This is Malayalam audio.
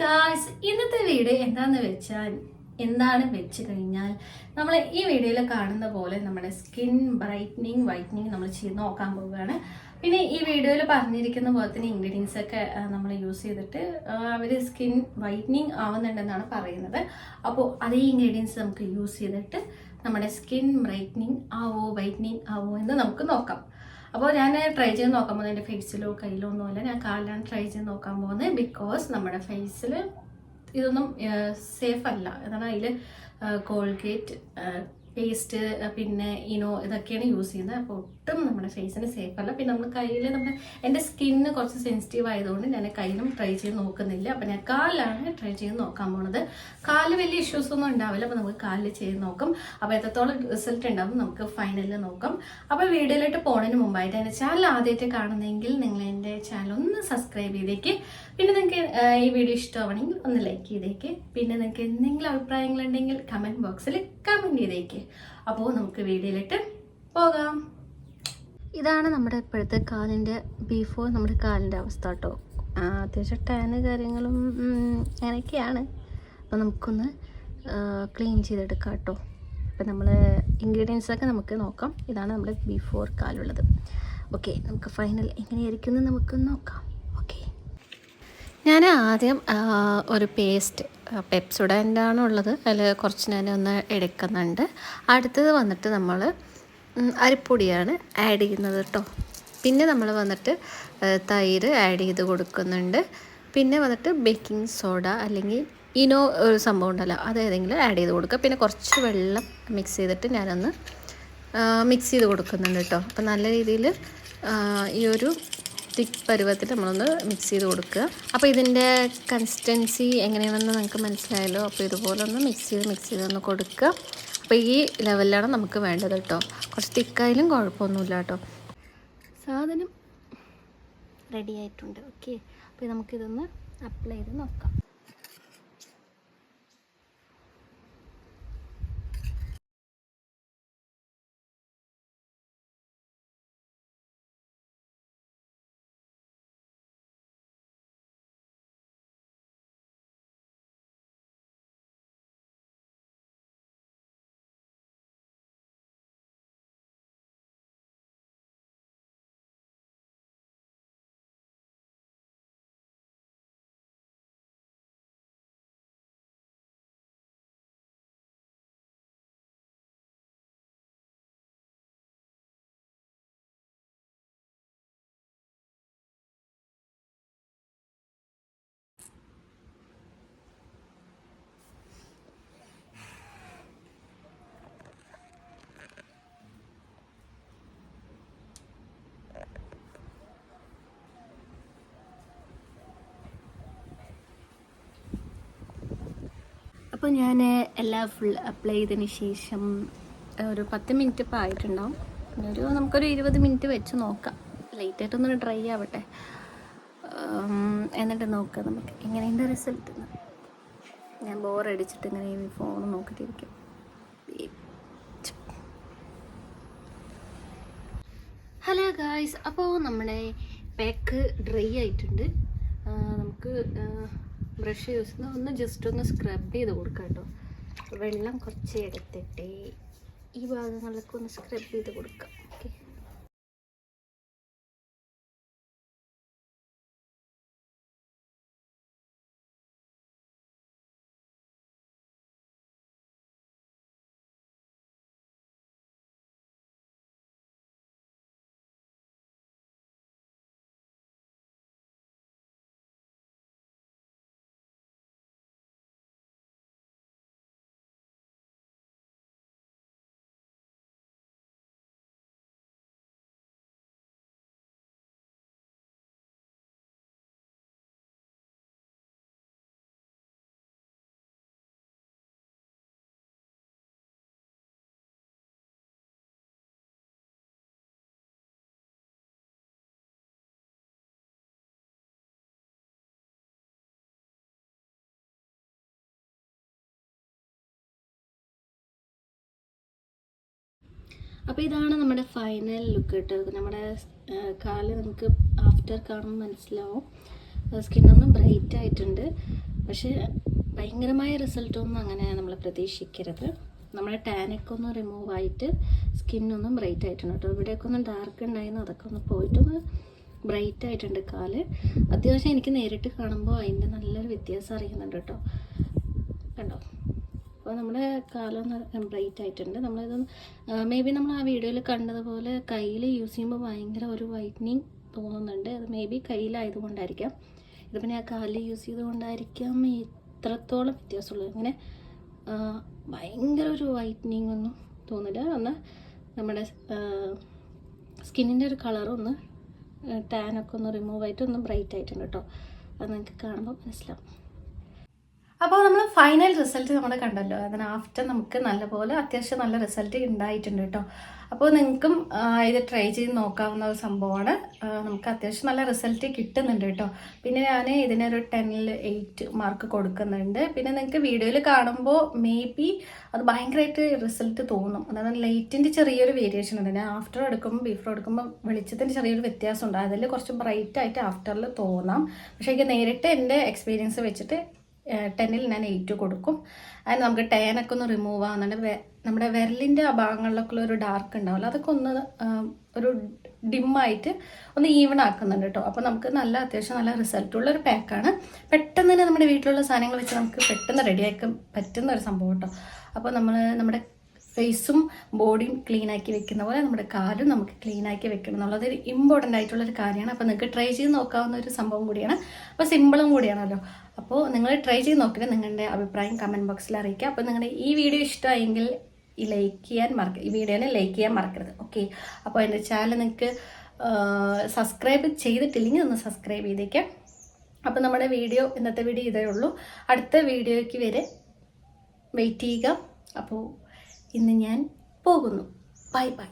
ഗായ്സ് ഇന്നത്തെ വീഡിയോ എന്താന്ന് വെച്ചാൽ എന്താണ് വെച്ച് കഴിഞ്ഞാൽ നമ്മൾ ഈ വീഡിയോയിൽ കാണുന്ന പോലെ നമ്മുടെ സ്കിൻ ബ്രൈറ്റനിങ് വൈറ്റനിങ് നമ്മൾ ചെയ്ത് നോക്കാൻ പോവുകയാണ്. പിന്നെ ഈ വീഡിയോയിൽ പറഞ്ഞിരിക്കുന്ന പോലെ തന്നെ ഇൻഗ്രീഡിയൻസ് ഒക്കെ നമ്മൾ യൂസ് ചെയ്തിട്ട് അവർ സ്കിൻ വൈറ്റനിങ് ആവുന്നുണ്ടെന്നാണ് പറയുന്നത്. അപ്പോൾ അതേ ഇൻഗ്രീഡിയൻസ് നമുക്ക് യൂസ് ചെയ്തിട്ട് നമ്മുടെ സ്കിൻ ബ്രൈറ്റനിങ് ആവോ വൈറ്റനിങ് ആവോ എന്ന് നമുക്ക് നോക്കാം. അപ്പോൾ ഞാൻ ട്രൈ ചെയ്ത് നോക്കാൻ പോകുന്നത് എന്റെ ഫേസിലോ കയ്യിലോ ഒന്നുമല്ല. ഞാൻ കാലിലാണ് ട്രൈ ചെയ്ത് നോക്കാൻ പോകുന്നത് ബിക്കോസ് നമ്മുടെ ഫേസിൽ ഇതൊന്നും സേഫ് അല്ല. എന്താണ് അതിൽ കോൾഗേറ്റ് പേസ്റ്റ് പിന്നെ ഇനോ ഇതൊക്കെയാണ് യൂസ് ചെയ്യുന്നത്. അപ്പോൾ ഒട്ടും നമ്മുടെ ഫേസിന് സേഫ് അല്ല. പിന്നെ നമ്മൾ കയ്യിൽ നമ്മുടെ എന്റെ സ്കിന്ന് കുറച്ച് സെൻസിറ്റീവ് ആയതുകൊണ്ട് ഞാൻ കയ്യിലും ട്രൈ ചെയ്ത് നോക്കുന്നില്ല. അപ്പോൾ ഞാൻ കാലിലാണ് ട്രൈ ചെയ്ത് നോക്കാൻ പോണത്. കാലിൽ വലിയ ഇഷ്യൂസ് ഒന്നും ഉണ്ടാവില്ല. അപ്പോൾ നമുക്ക് കാലിൽ ചെയ്ത് നോക്കും. അപ്പോൾ എത്രത്തോളം റിസൾട്ട് ഉണ്ടാവും നമുക്ക് ഫൈനലിൽ നോക്കാം. അപ്പോൾ വീഡിയോയിലോട്ട് പോണതിന് മുമ്പായിട്ട് എന്റെ ചാനൽ ആദ്യമായിട്ട് കാണുന്നെങ്കിൽ നിങ്ങൾ എന്റെ ചാനൽ ഒന്ന് സബ്സ്ക്രൈബ് ചെയ്തേക്ക്. പിന്നെ നിങ്ങൾക്ക് ഈ വീഡിയോ ഇഷ്ടമാണെങ്കിൽ ഒന്ന് ലൈക്ക് ചെയ്തേക്ക്. പിന്നെ നിങ്ങൾക്ക് എന്തെങ്കിലും അഭിപ്രായങ്ങളുണ്ടെങ്കിൽ കമന്റ് ബോക്സിൽ കമന്റ് ചെയ്തേക്ക്. അപ്പോൾ നമുക്ക് വീഡിയോയിലിട്ട് പോകാം. ഇതാണ് നമ്മുടെ ഇപ്പോഴത്തെ കാലിന്റെ ബിഫോർ നമ്മുടെ കാലിന്റെ അവസ്ഥ കേട്ടോ. അത്യാവശ്യം ടാന് കാര്യങ്ങളും അങ്ങനെയൊക്കെയാണ്. അപ്പോൾ നമുക്കൊന്ന് ക്ലീൻ ചെയ്തെടുക്കാം കേട്ടോ. അപ്പോൾ നമ്മൾ ഇൻഗ്രീഡിയൻസ് ഒക്കെ നമുക്ക് നോക്കാം. ഇതാണ് നമ്മുടെ ബിഫോർ കാലുള്ളത്. ഓക്കെ നമുക്ക് ഫൈനൽ എങ്ങനെയായിരിക്കും എന്ന് നമുക്ക് നോക്കാം. ഓക്കെ ഞാൻ ആദ്യം ഒരു പേസ്റ്റ് പെപ്സുഡന്റ് ആണ് ഉള്ളത്. അതിൽ കുറച്ച് ഞാൻ ഒന്ന് എടുക്കുന്നുണ്ട്. അടുത്തത് വന്നിട്ട് നമ്മൾ അരിപ്പൊടിയാണ് ആഡ് ചെയ്യുന്നത് കേട്ടോ പിന്നെ നമ്മൾ വന്നിട്ട് തൈര് ആഡ് ചെയ്ത് കൊടുക്കുന്നുണ്ട്. പിന്നെ വന്നിട്ട് ബേക്കിംഗ് സോഡ അല്ലെങ്കിൽ ഇനോ ഒരു സംഭവം ഉണ്ടല്ലോ അത് ഏതെങ്കിലും ആഡ് ചെയ്ത് കൊടുക്കുക. പിന്നെ കുറച്ച് വെള്ളം മിക്സ് ചെയ്തിട്ട് ഞാനൊന്ന് മിക്സ് ചെയ്ത് കൊടുക്കുന്നുണ്ട് കേട്ടോ അപ്പോൾ നല്ല രീതിയിൽ ഈ ഒരു തിക്ക് പരുവത്തിൽ നമ്മളൊന്ന് മിക്സ് ചെയ്ത് കൊടുക്കുക. അപ്പോൾ ഇതിന്റെ കൺസിസ്റ്റൻസി എങ്ങനെയാണെന്ന് നിങ്ങൾക്ക് മനസ്സിലായല്ലോ. അപ്പോൾ ഇതുപോലെ ഒന്ന് മിക്സ് ചെയ്ത് മിക്സ് ചെയ്ത് ഒന്ന് കൊടുക്കുക. അപ്പോൾ ഈ ലെവലിലാണ് നമുക്ക് വേണ്ടത് കേട്ടോ. കുറച്ച് തിക്കായാലും കുഴപ്പമൊന്നുമില്ല കേട്ടോ. സാധനം റെഡി ആയിട്ടുണ്ട്. ഓക്കെ അപ്പോൾ നമുക്കിതൊന്ന് അപ്ലൈ ചെയ്ത് നോക്കാം. അപ്പോൾ ഞാൻ എല്ലാം ഫുൾ അപ്ലൈ ചെയ്തതിന് ശേഷം ഒരു പത്ത് മിനിറ്റ് ഇപ്പോൾ ആയിട്ടുണ്ടാവും. ഒരു നമുക്കൊരു ഇരുപത് മിനിറ്റ് വെച്ച് നോക്കാം. ലൈറ്റായിട്ടൊന്ന് ഡ്രൈ ആവട്ടെ. എന്നിട്ട് നോക്കാം നമുക്ക് എങ്ങനെയുണ്ട് റിസൾട്ട് ഞാൻ ബോറടിച്ചിട്ട് ഇങ്ങനെ ഈ ഫോൺ നോക്കിയിട്ടിരിക്കും ഹലോ ഗായ്സ് അപ്പോൾ നമ്മുടെ പാക്ക് ഡ്രൈ ആയിട്ടുണ്ട്. നമുക്ക് ബ്രഷ് യൂസ് ചെയ്യുന്ന ഒന്ന് ജസ്റ്റ് ഒന്ന് സ്ക്രബ് ചെയ്ത് കൊടുക്കാം കേട്ടോ. വെള്ളം കുറച്ച് എടുത്തിട്ട് ഈ ഭാഗങ്ങളിലൊക്കെ ഒന്ന് സ്ക്രബ് ചെയ്ത് കൊടുക്കാം. അപ്പോൾ ഇതാണ് നമ്മുടെ ഫൈനൽ ലുക്ക് കേട്ടോ. നമ്മുടെ കാൽ നമുക്ക് ആഫ്റ്റർ കാണുമ്പോൾ മനസ്സിലാവും. സ്കിന്നൊന്നും ബ്രൈറ്റ് ആയിട്ടുണ്ട്. പക്ഷേ ഭയങ്കരമായ റിസൾട്ടൊന്നും അങ്ങനെ നമ്മൾ പ്രതീക്ഷിക്കരുത്. നമ്മുടെ ടാനൊക്കെ ഒന്ന് റിമൂവ് ആയിട്ട് സ്കിന്നൊന്നും ബ്രൈറ്റ് ആയിട്ടുണ്ട് കേട്ടോ. ഇവിടെയൊക്കെ ഒന്ന് ഡാർക്ക് ഉണ്ടായിരുന്നു. അതൊക്കെ ഒന്ന് പോയിട്ടൊന്ന് ബ്രൈറ്റ് ആയിട്ടുണ്ട് കാൽ. അത്യാവശ്യം എനിക്ക് നേരിട്ട് കാണുമ്പോൾ അതിന്റെ നല്ലൊരു വ്യത്യാസം അറിയുന്നുണ്ട് കേട്ടോ. കണ്ടോ? അപ്പോൾ നമ്മുടെ കാലൊന്ന് കംപ്ലീറ്റ് ആയിട്ടുണ്ട്. നമ്മളിത് മേ ബി നമ്മൾ ആ വീഡിയോയിൽ കണ്ടതുപോലെ കയ്യിൽ യൂസ് ചെയ്യുമ്പോൾ ഭയങ്കര ഒരു വൈറ്റനിങ് തോന്നുന്നുണ്ട്. അത് മേ ബി കയ്യിലായതുകൊണ്ടായിരിക്കാം. ഇതിപ്പോൾ ഞാൻ കാലിൽ യൂസ് ചെയ്തുകൊണ്ടായിരിക്കാം ഇത്രത്തോളം വ്യത്യാസമുള്ളൂ അങ്ങനെ ആ, ഭയങ്കര ഒരു വൈറ്റനിങ് ഒന്നും തോന്നില്ല ഒന്ന് നമ്മുടെ സ്കിന്നിന്റെ ഒരു കളറൊന്ന് ടാനൊക്കെ ഒന്ന് റിമൂവ് ആയിട്ട് ഒന്ന് ബ്രൈറ്റ് ആയിട്ടുണ്ട് കേട്ടോ അത് നിങ്ങൾക്ക് കാണുമ്പോൾ മനസ്സിലാവും. അപ്പോൾ നമ്മൾ ഫൈനൽ റിസൾട്ട് നമ്മൾ കണ്ടല്ലോ. അതിന് ആഫ്റ്റർ നമുക്ക് നല്ലപോലെ അത്യാവശ്യം നല്ല റിസൾട്ട് ഉണ്ടായിട്ടുണ്ട് കേട്ടോ അപ്പോൾ നിങ്ങൾക്കും ഇത് ട്രൈ ചെയ്ത് നോക്കാവുന്ന ഒരു സംഭവമാണ്. നമുക്ക് അത്യാവശ്യം നല്ല റിസൾട്ട് കിട്ടുന്നുണ്ട് കേട്ടോ പിന്നെ ഞാൻ ഇതിനൊരു ടെന്നിൽ എയ്റ്റ് മാർക്ക് കൊടുക്കുന്നുണ്ട്. പിന്നെ നിങ്ങൾക്ക് വീഡിയോയിൽ കാണുമ്പോൾ മേ ബി അത് ഭയങ്കരമായിട്ട് റിസൾട്ട് തോന്നും. അതായത് ലൈറ്റിന്റെ ചെറിയൊരു വേരിയേഷൻ ഉണ്ട്. ഞാൻ ആഫ്റ്റർ എടുക്കുമ്പോൾ ബിഫോർ എടുക്കുമ്പോൾ വെളിച്ചത്തിന്റെ ചെറിയൊരു വ്യത്യാസമുണ്ട് അതിൽ കുറച്ച് ബ്രൈറ്റ് ആയിട്ട് ആഫ്റ്ററിൽ തോന്നാം. പക്ഷേ എനിക്ക് നേരിട്ട് എന്റെ എക്സ്പീരിയൻസ് വെച്ചിട്ട് ടെന്നിൽ ഞാൻ എയ്റ്റ് കൊടുക്കും. അതിന് നമുക്ക് ടേനൊക്കെ ഒന്ന് റിമൂവ് ആവുന്നുണ്ട്. നമ്മുടെ വിരലിന്റെ ആ ഭാഗങ്ങളിലൊക്കെ ഒരു ഡാർക്ക് ഉണ്ടാവില്ല അതൊക്കെ ഒന്ന് ഒരു ഡിമ്മായിട്ട് ഒന്ന് ഈവൺ ആക്കുന്നുണ്ട് കേട്ടോ. അപ്പോൾ നമുക്ക് നല്ല അത്യാവശ്യം നല്ല റിസൾട്ടുള്ള ഒരു പാക്കാണ് പെട്ടെന്ന് തന്നെ നമ്മുടെ വീട്ടിലുള്ള സാധനങ്ങൾ വെച്ച് നമുക്ക് പെട്ടെന്ന് റെഡിയാക്കാൻ പറ്റുന്ന ഒരു സംഭവം കേട്ടോ. അപ്പോൾ നമ്മൾ നമ്മുടെ ഫേസും ബോഡിയും ക്ലീൻ ആക്കി വെക്കുന്ന പോലെ നമ്മുടെ കാലും നമുക്ക് ക്ലീൻ ആക്കി വെക്കണം. എന്നുള്ളത് ഒരു ഇമ്പോർട്ടന്റ് ആയിട്ടുള്ള ഒരു കാര്യമാണ്. അപ്പോൾ നിങ്ങൾക്ക് ട്രൈ ചെയ്ത് നോക്കാവുന്ന ഒരു സംഭവം കൂടിയാണ്. അപ്പോൾ സിമ്പിളും കൂടിയാണല്ലോ. അപ്പോൾ നിങ്ങൾ ട്രൈ ചെയ്ത് നോക്കിയിട്ട് നിങ്ങളുടെ അഭിപ്രായം കമന്റ് ബോക്സിൽ അറിയിക്കുക. അപ്പോൾ നിങ്ങളുടെ ഈ വീഡിയോ ഇഷ്ടമായെങ്കിൽ ലൈക്ക് ചെയ്യാൻ മറക്ക ഈ വീഡിയോനെ ലൈക്ക് ചെയ്യാൻ മറക്കരുത്. ഓക്കെ അപ്പോൾ എന്റെ ചാനൽ നിങ്ങൾക്ക് സബ്സ്ക്രൈബ് ചെയ്തിട്ടില്ലെങ്കിൽ ഒന്ന് സബ്സ്ക്രൈബ് ചെയ്തേക്കാം. അപ്പോൾ നമ്മുടെ വീഡിയോ ഇന്നത്തെ വീഡിയോ ഇതേ ഉള്ളൂ. അടുത്ത വീഡിയോയ്ക്ക് വരെ വെയിറ്റ് ചെയ്യുക. അപ്പോൾ ഇന്ന് ഞാൻ പോകുന്നു. Bye bye.